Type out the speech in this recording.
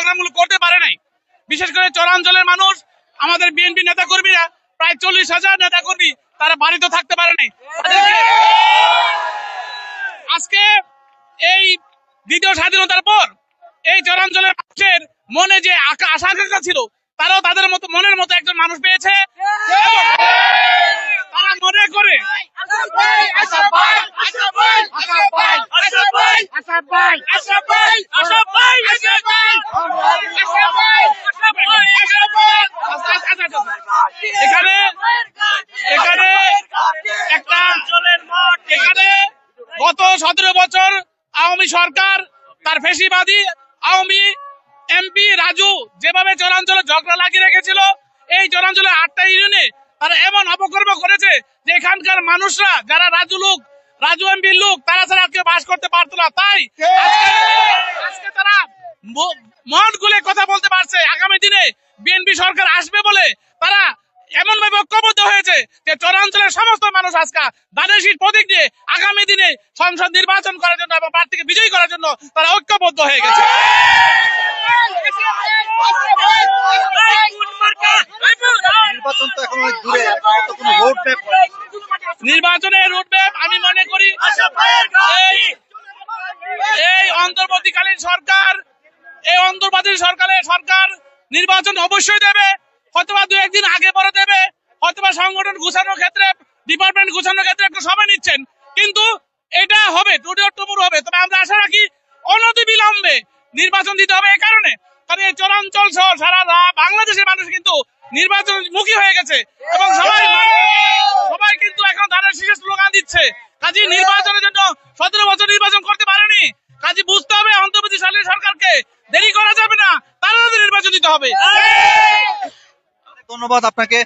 প্রোগ্রামগুলো করতে পারে নাই। বিশেষ করে চরাঞ্চলের মানুষ আমাদের বিএনপি নেতা কর্মীরা প্রায় চল্লিশ হাজার নেতা কর্মী তারা বাড়িতে থাকতে পারে নাই। আজকে এই দ্বিতীয় স্বাধীনতার পর এই চরাঞ্চলের মানুষের মনে যে আশা আকাঙ্ক্ষা ছিল তারাও তাদের মতো মনের মতো একজন মানুষ পেয়েছে। তারা মনে করে গত সতেরো বছর আওয়ামী সরকার, তার ফেসিবাদী আওয়ামী এমপি রাজু যেভাবে চরাঞ্চলে ঝগড়া লাগিয়ে রেখেছিল, এই চরাঞ্চলে আটটা ইউনিয়নে তারা এমন অপকর্ম করেছে যে এখানকার মানুষরা, যারা রাজু লোক রাজু এমপির লোক তারা ছাড়া আজকে বাস করতে পারতো না তাই আজকে- আজকে তারা মন খুলে কথা বলতে পারছে। আগামী দিনে বিএনপি সরকার আসবে বলে তারা এমন ভাবে ঐক্যবদ্ধ হয়েছে যে চরাঞ্চলের সমস্ত মানুষ আজকে দানেশীর প্রতীক নিয়ে আগামী দিনে সংসদ নির্বাচন করার জন্য এবং প্রার্থীকে বিজয়ী করার জন্য তারা ঐক্যবদ্ধ হয়ে গেছে। নির্বাচন তো এখন অনেক দূরে এখন তো কোনো রোড ম্যাপ নির্বাচনের রুটম্যাপ আমি মনে করি এই অন্তর্বর্তীকালীন সরকার, এই অন্তর্বর্তী সরকারের সরকার নির্বাচন অবশ্যই দেবে, হয়তোবা দু একদিন আগে পরে দেবে, হয়তোবা সংগঠন গুছানোর ক্ষেত্রে ডিপার্টমেন্ট গুছানোর ক্ষেত্রে একটু সময় নিচ্ছেন। কিন্তু এটা হবে টুডিও টুমুর হবে। তবে আমরা আশা রাখি অনতি বিলম্বে নির্বাচন দিতে হবে এই কারণে। কারণ এই চরাঞ্চল সহ সারা বাংলাদেশের মানুষ কিন্তু নির্বাচন মুখী হয়ে গেছে এবং সবাই এখন ধানের স্লোগান দিচ্ছে। কাজী নির্বাচনের জন্য সতেরো বছর নির্বাচন করতে পারেনি। কাজী বুঝতে হবে অন্তর্বর্তী সালের সরকারকে দেরি করা যাবে না। তারা নির্বাচন দিতে হবে। ধন্যবাদ আপনাকে।